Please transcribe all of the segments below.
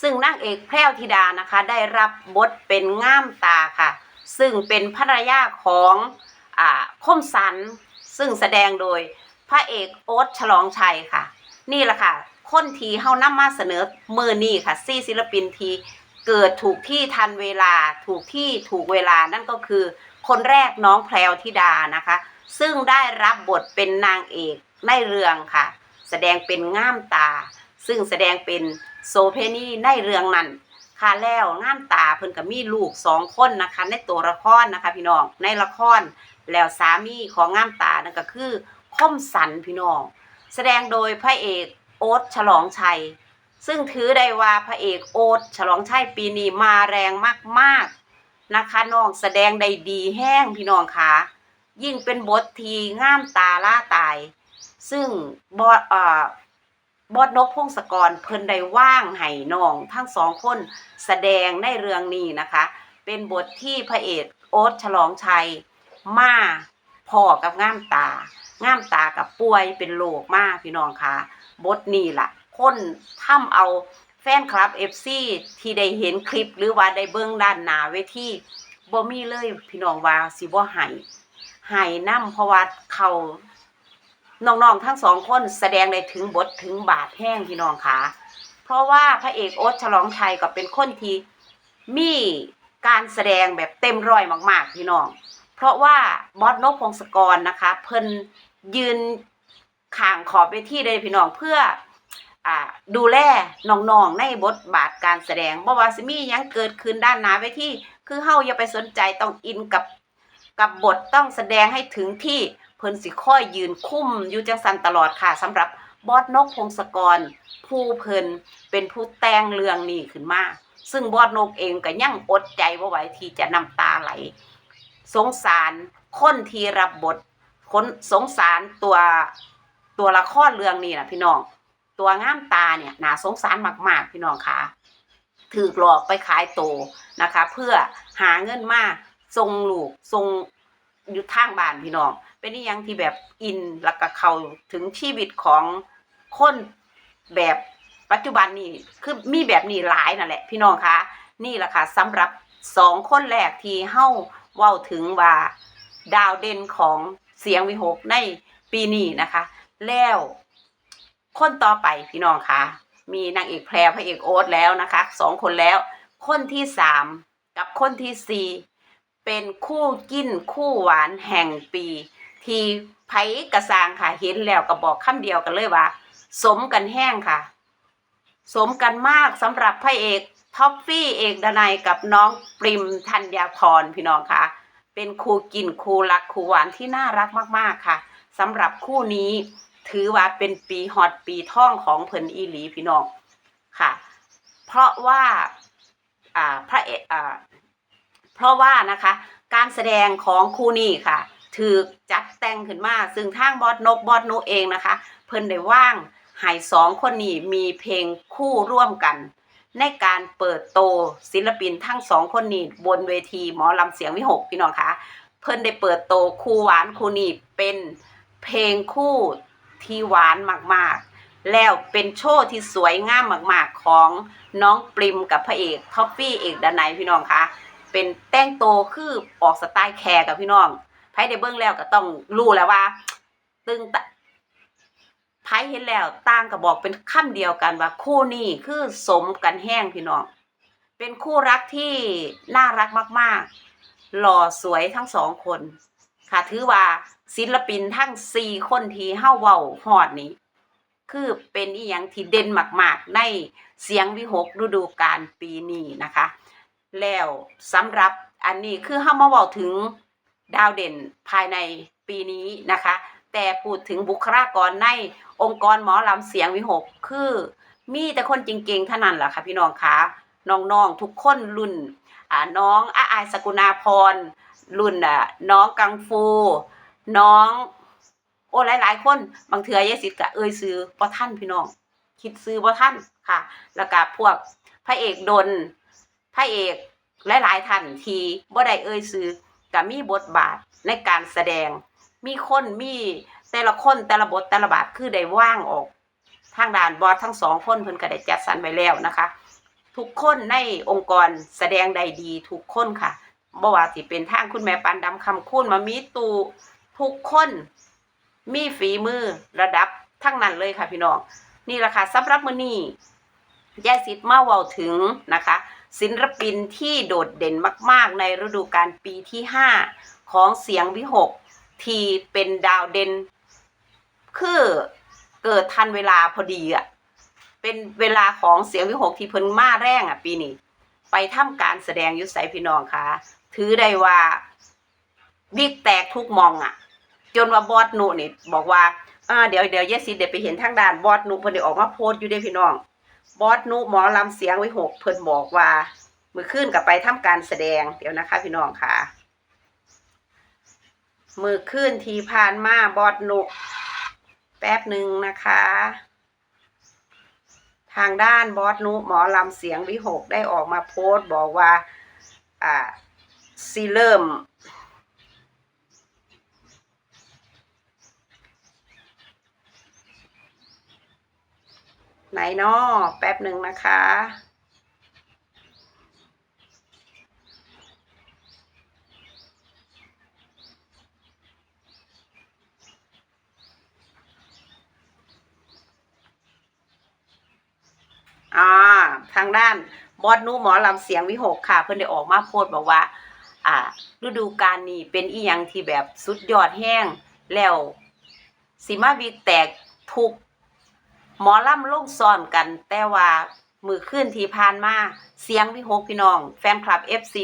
ซึ่งนางเอกแพรวธิดานะคะได้รับบทเป็นง่ามตาค่ะ ซึ่งเป็นภรรยาของอ่าคมสัน ซึ่งแสดงโดยพระเอกโอ๊ตฉลองชัยค่ะ นี่แหละค่ะ คนทีเฮานำมาเสนอมือนี่ค่ะซี่ศิลปินทีเกิดถูกที่ทันเวลาถูกที่ถูกเวลานั่นก็คือ คนแรกน้องแพรวธิดานะคะ ซึ่งได้รับบทเป็นนางเอกในเรื่องค่ะ แสดงเป็นง่ามตา ซึ่งแสดงเป็น โซเพนีในเรื่องนั้นค่ะแล้วง่ามตาเพิ่นก็มีลูกสองคนนะคะ ในตัวละครนะคะพี่น้องในละครแล้วสามีของง่ามตานั่นก็คือคมสันพี่น้อง แสดงโดยพระเอกโอ๊ตฉลองชัย ซึ่งถือได้ว่าพระเอกโอ๊ตฉลองชัยปีนี้มาแรงมากๆนะคะน้องแสดงได้ดีแห้งพี่น้องคะยิ่งเป็นบททีง่ามตาล่าตาย ซึ่งบอเอ่อ บอดนกพงศกรเพิ่นได้ว่างให้น้อง ทั้งสองคนแสดงในเรื่องนี้นะคะ เป็นบทที่พระเอกโอ๊ตฉลองชัย มาพ่อกับง่ามตา ง่ามตากับป่วยเป็นโรคมากพี่น้องคะบทนี้ล่ะ คนทำเอาแฟนคลับ FC ที่ได้เห็นคลิปหรือว่าได้เบื้องด้านหนาเวทีบ่มีเลยพี่น้องว่าสิบ่ให้ให้นํเพราะว่าเขา น้องๆทั้งสองคนแสดงได้ถึงบทถึงบาทแห้งพี่น้องคะเพราะว่าพระเอกโอ๊ตฉลองชัยก็เป็นคนที่มีการแสดงแบบเต็มร้อยมาก ๆ พี่น้อง เพราะว่าบอสนกพงศกรนะคะ เพิ่นยืนข่างขอบเวทีเลยพี่น้องเพื่ออ่ดูแลน้องๆในบทบาทการแสดงบ่ว่าสิมียังเกิดขึ้นด้านหน้าเวทีคือเฮาอย่าไปสนใจต้องอินกับกับบทต้องแสดงให้ถึงที่ เพิ่นสิค่อยยืนคุ้มอยู่จังสันตลอดค่ะสำหรับบอสนกพงศกร ผู้เพิ่นเป็นผู้แต่งเรื่องนี้ขึ้นมา ซึ่งบอสนกเองก็ยังอดใจบ่ไหวที่จะน้ำตาไหล สงสารคนที่รับบทคนสงสารตัวตัวละครเรื่องนี้นะพี่น้อง ตัวง่ามตาเนี่ยน่าสงสารมาก ๆ พี่น้องคะถือหลอกไปขายโตวนะคะ เพื่อหาเงินมาส่งลูกส่งอยู่ทางบ้านพี่น้อง เป็นอหยังที่แบบอินแล้วก็เข้าถึงชีวิตของคนแบบปัจจุบันนี่คือมีแบบนี้หลายนั่นแหละ พี่น้องคะนี่แหละค่ะสำหรับสองคนแรกที่เฮ้าเว้าถึงว่าดาวเด่นของเสียงวิหกในปีนี้นะคะ แล้วคนต่อไปพี่น้องคะมีนางเอกแพรพระเอกโอ๊ตแล้วนะคะสองคนแล้ว คนที่สามกับคนที่สี่เป็นคู่กินคู่หวานแห่งปี ที่ไผกระซางค่ะ เห็นแล้วก็บอกคำเดียวกันเลยว่า สมกันแห้งค่ะ สมกันมากสำหรับพระเอกท็อฟฟี่เอกดนัยกับน้องปริมธัญญาพรพี่น้องค่ะ เป็นคู่กินคู่รักคู่หวานที่น่ารักมากๆค่ะสำหรับคู่นี้ถือว่าเป็นปีฮอตปีท่องของเพิ่นอีหลีพี่น้องค่ะ เพราะว่าอ่าพระเอกอ่าเพราะว่านะคะ การแสดงของคู่นี้ค่ะ ถือจัดแต่งขึ้นมา ซึ่งทางบอสนกบอสนุเองนะคะ เพิ่นได้ว่างให้สองคนนี้มีเพลงคู่ร่วมกัน ในการเปิดโตศิลปินทั้งสองคนนี้บนเวทีหมอลำเสียงวิหกพี่น้องคะเพิ่นได้เปิดโตคู่หวานคู่นี้เป็นเพลงคู่ที่หวานมากๆ แล้วเป็นโชว์ที่สวยงามมากๆ ของน้องปริมกับพระเอกท็อฟฟี่เอกดนัยพี่น้องคะเป็นแต่งโตคือออกสไตล์แคร์กับพี่น้อง ไพ่ได้เบิ้งแล้วก็ต้องรู้แล้วว่า ตึงตะไพ่เห็นแล้วต่างก็บอกเป็นคำเดียวกันว่าคู่นี้คือสมกันแห้งพี่น้องเป็นคู่รักที่น่ารักมาก ๆ หล่อสวยทั้งสองคน ค่ะถือว่าศิลปินทั้งสี่คนที่เฮ้าเว้าฮอดนี้ คือเป็นอีหยังที่เด่นมาก ๆ ในเสียงวิหกฤดูกาลปีนี้นะคะ แล้วสำหรับอันนี้คือเฮ้ามาเว้าถึง ดาวเด่นภายในปีนี้นะคะ แต่พูดถึงบุคลากรในองค์กรหมอลำเสียงวิหกคือ มีแต่คนจริงๆเท่านั้นแหละค่ะพี่น้องคะน้องๆทุกคนรุ่นอ่าน้องอาอายสกุณาพร รุ่นอะน้องกังฟู น้อง โอ้หลาย ๆ คนบางเทื่อยายสิทธิ์ก็เอ่ยซื้อบ่ท่านพี่น้อง คิดซื้อบ่ท่านค่ะ แล้วก็พวกพระเอกดนพระเอกหลายๆท่านทีบ่ได้เอ่ยซื้อ ก็มีบทบาทในการแสดง มีคนมีแต่ละคนแต่ละบทแต่ละบาทคือได้ว่างออก ทางด้านบอสทั้งสองคนเพิ่นก็ได้จัดสรรไว้แล้วนะคะ ทุกคนในองค์กรแสดงได้ดีทุกคนค่ะบ่ว่าสิเป็นทางคุณแม่ปันดำคำคูณมามีตูทุกคนมีฝีมือระดับทั้งนั้นเลยค่ะพี่น้อง นี่แหละค่ะสำหรับมื้อนี้ยายสิทธิ์มาเว้าถึงนะคะ ศิลปินที่โดดเด่นมาก ๆ ในฤดูกาลปีที่ 5 ของเสียงวิหกที่เป็นดาวเด่นคือเกิดทันเวลาพอดีอะเป็นเวลาของเสียงวิหกที่เพิ่นมาแรงอะปีนี้ ไปทำการแสดงยุไสพี่น้องค่ะ ถือได้ว่าบิ๊กแตกทุกมองอะ จนว่าบอสหนุนี่บอกว่าอ่าเดี๋ยวเดี๋ยวเยสิเดี๋ยวไปเห็นทางด้านบอสหนุเพิ่นได้ออกมาโพสต์อยู่เด้พี่น้อง บอสหนุหมอลำเสียงวิหกเพิ่นบอกว่า มือขึ้นกับไปทำการแสดงเดี๋ยวนะคะ พี่น้องค่ะ มือขึ้นทีผ่านมาบอสหนุแป๊บหนึ่งนะคะ ทางด้านบอสนุหมอลำเสียงวิหกได้ออกมาโพสต์บอกว่า อ่าซีเริ่ม ไหนนาะแป๊บหนึ่งนะคะ อ่า ทางด้านบอสนุหมอลำเสียงวิหกค่ะ เพิ่นได้ออกมาโพสบอกว่า อ่า ฤดูกาลนี้เป็นอีหยังที่แบบสุดยอดแห้งแล้วสิมาวิกแตกทุก หมอลำลงซ้อนกัน แต่ว่ามือขึ้นที่ผ่านมาเสียงวิหกพี่น้อง แฟนคลับ FC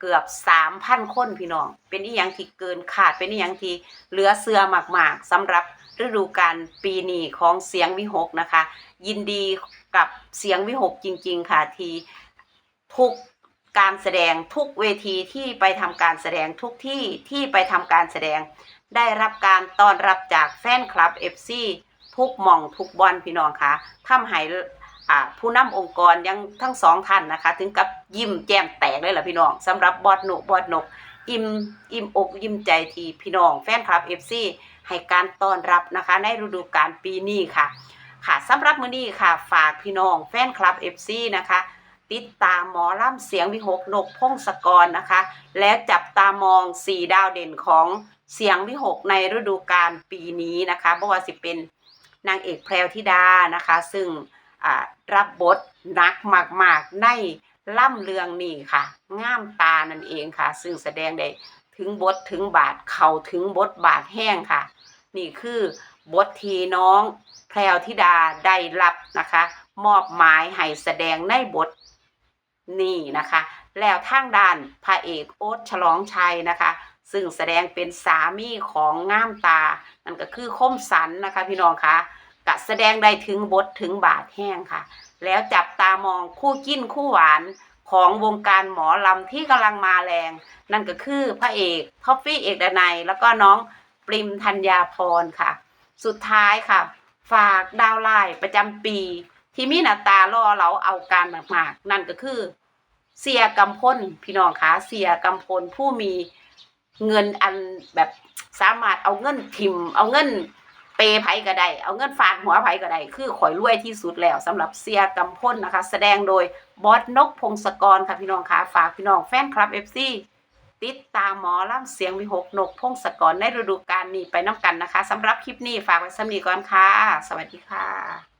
เกือบสามพันคนพี่น้อง เป็นอีหยังที่เกินขาดเป็นอีหยังที่เหลือเสือมากๆสำหรับฤดูกาลปีนี้ของเสียงวิหกนะคะ ยินดีกับเสียงวิหกจริง ๆ ค่ะทีทุกการแสดงทุกเวทีที่ไปทำการแสดงทุกที่ที่ไปทำการแสดง ได้รับการต้อนรับจากแฟนคลับ FC ทุกมองทุกบอลพี่น้องคะทำให้ผู้นำองค์กรยังทั้งสองท่านนะคะ ถึงกับยิ้มแจ่มแตกเลยล่ะพี่น้องสำหรับบอดหนุบอดนก อิ่มอิ่มอกยิ้มใจที่พี่น้องแฟนคลับ FC ให้การต้อนรับนะคะ ในฤดูกาลปีนี้ค่ะ ค่ะสำหรับมื้อนี้ค่ะ ฝากพี่น้องแฟนคลับ FC นะคะ ติดตามหมอล่ำเสียงวิหกนกพงศกรนะคะ และจับตามองสีดาวเด่นของเสียงวิหกในฤดูกาลปีนี้นะคะบ่ว่าสิเป็น นางเอกแพรวธิดานะคะ ซึ่งรับบทนักมาก ๆ ในล่ำเรืองนี่ค่ะ ง่ามตานั่นเองค่ะ ซึ่งแสดงได้ถึงบทถึงบาทเข่าถึงบทบาทแห้งค่ะ นี่คือบททีน้องแพรวธิดาได้รับนะคะ มอบหมายให้แสดงในบทนี่นะคะ แล้วทางด้านพระเอกโอ๊ตฉลองชัยนะคะ ซึ่งแสดงเป็นสามีของง่ามตา นั่นก็คือคมสันนะคะ พี่น้องคะกะแสดงได้ถึงบทถึงบาทแห้งค่ะ แล้วจับตามองคู่จิ้นคู่หวานของวงการหมอลำที่กำลังมาแรง นั่นก็คือพระเอกท็อฟฟี่เอกดนัยแล้วก็น้องปริมธัญญาพรค่ะ สุดท้ายค่ะ ฝากดาวไลน์ประจำปี ที่มีหน้าตาล่อเราเอาการมากๆ นั่นก็คือ เสียกำพลพี่น้องคะเสียกำพลผู้มี เงินอันแบบสามารถเอาเงินทิมเอาเงินเปย์ไผก็ได้เอาเงินฟาดหัวไผก็ได้คือข่อยรวยที่สุดแล้วสำหรับเสียกำพลนนะคะ แสดงโดยบอสนกพงศกรค่ะพี่น้องคะฝากพี่น้องแฟนคลับ FC ติดตามหมอล่ำเสียงวิหกนกพงศกรในฤดูกาลนี้ไปน้ำกันนะคะสำหรับคลิปนี้ฝากไว้สำนีก่อนค่ะ สวัสดีค่ะ